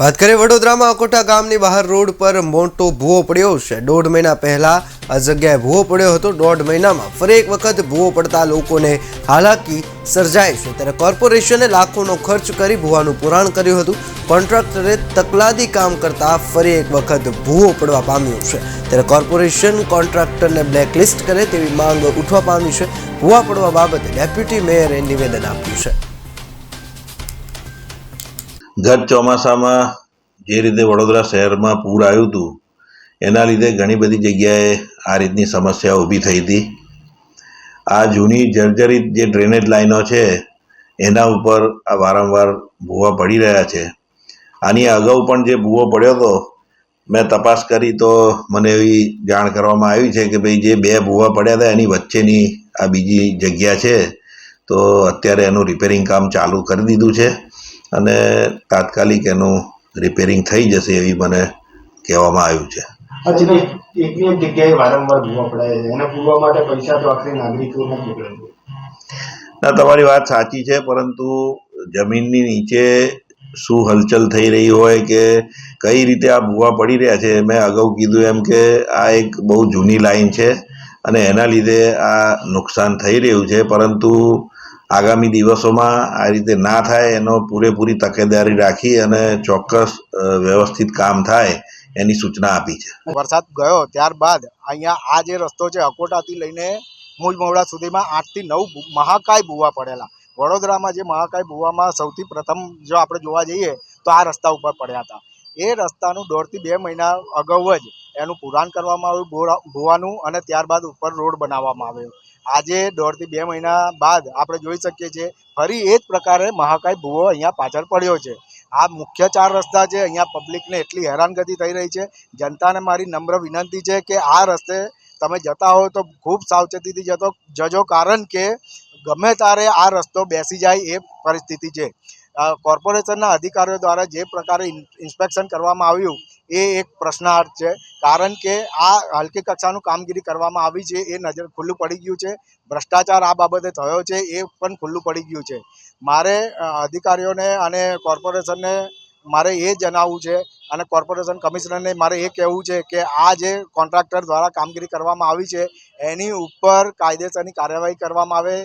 વાત કરીએ વડોદરામાં અકોટા ગામની બહાર રોડ પર મોટો ભૂવો પડ્યો છે. દોઢ મહિના પહેલા આ જગ્યાએ ભૂવો પડ્યો હતો. દોઢ મહિનામાં ફરી એક વખત ભૂવો પડતા લોકોને હાલાકી સર્જાય છે. ત્યારે કોર્પોરેશને લાખોનો ખર્ચ કરી ભૂવાનું પુરાણ કર્યું હતું. કોન્ટ્રાક્ટરે તકલાદી કામ કરતા ફરી એક વખત ભૂવો પડવા પામ્યો છે. ત્યારે કોર્પોરેશન કોન્ટ્રાક્ટરને બ્લેકલિસ્ટ કરે તેવી માંગ ઉઠવા પામી છે. ભૂવા પડવા બાબતે ડેપ્યુટી મેયરે નિવેદન આપ્યું છે. ગત ચોમાસામાં જે રીતે વડોદરા શહેરમાં પૂર આવ્યું હતું, એના લીધે ઘણી બધી જગ્યાએ આ રીતની સમસ્યા ઊભી થઈ હતી. આ જૂની જર્જરિત જે ડ્રેનેજ લાઈનો છે, એના ઉપર આ વારંવાર ભૂવા પડી રહ્યા છે. આની અગાઉ પણ જે ભૂવો પડ્યો હતો, મેં તપાસ કરી તો મને એવી જાણ કરવામાં આવી છે કે ભાઈ જે બે ભૂવા પડ્યા હતા, એની વચ્ચેની આ બીજી જગ્યા છે, તો અત્યારે એનું રિપેરિંગ કામ ચાલુ કરી દીધું છે. અને તાત્કાલિક એનું રિપેરિંગ થઈ જશે એવી મને કહેવામાં આવ્યું છે. એકની એક જગ્યાએ વારંવાર ભૂવા પડાય છે. એના પૂરવા માટે પૈસા તો આખરે નાગરિકોને જ મોકલે છે. ના તમારી વાત સાચી છે પરંતુ જમીનની નીચે શું હલચલ થઈ રહી હોય કે કઈ રીતે આ ભૂવા પડી રહ્યા છે મેં અગાઉ કીધું એમ કે આ એક બહુ જૂની લાઈન છે અને એના લીધે આ નુકસાન થઈ રહ્યું છે પરંતુ આગામી દિવસોમાં આ રીતે ના થાય એનો પૂરેપૂરી તકેદારી રાખી અને ચોક્કસ વ્યવસ્થિત કામ થાય એની સૂચના આપી છે. વરસાદ ગયો ત્યારબાદ અહીંયા આ જે રસ્તો છે અકોટાથી લઈને મૂળ મહુડા સુધીમાં આઠથી નવ મહાકાય ભૂવા પડેલા. વડોદરામાં જે મહાકાય ભૂવામાં સૌથી પ્રથમ જો આપણે જોવા જઈએ તો આ રસ્તા ઉપર પડ્યા હતા. એ રસ્તાનું દોઢથી બે મહિના અગાઉ જ એનું પુરાણ કરવામાં આવ્યું ભૂવાનું અને ત્યારબાદ ઉપર રોડ બનાવવામાં આવ્યો. આજે દોઢથી બે મહિના બાદ આપણે જોઈ શકીએ છીએ, ફરી એ જ પ્રકારે મહાકાય ભૂવો અહીંયા પાછળ પડ્યો છે. આ મુખ્ય ચાર રસ્તા છે, અહીંયા પબ્લિકને એટલી હેરાનગતિ થઈ રહી છે. જનતાને મારી નમ્ર વિનંતી છે કે આ રસ્તે તમે જતા હો તો ખૂબ સાવચેતીથી જતો જજો, કારણ કે ગમે ત્યારે આ રસ્તો બેસી જાય એ પરિસ્થિતિ છે. કોર્પોરેશનના અધિકારીઓ દ્વારા જે પ્રકારે ઇન્સ્પેક્શન કરવામાં આવ્યું એ એક પ્રશ્નાર્થ છે. કારણ કે આ હલકી કક્ષાનું કામગીરી કરવામાં આવી છે, એ નજર ખુલ્લું પડી ગયું છે. ભ્રષ્ટાચાર આ બાબતે થયો છે, એ પણ ખુલ્લું પડી ગયું છે. મારે અધિકારીઓને અને કોર્પોરેશનને મારે એ જણાવવું છે અને કોર્પોરેશન કમિશનરને મારે એ કહેવું છે કે આ જે કોન્ટ્રાક્ટર દ્વારા કામગીરી કરવામાં આવી છે, એની ઉપર કાયદેસરની કાર્યવાહી કરવામાં આવે.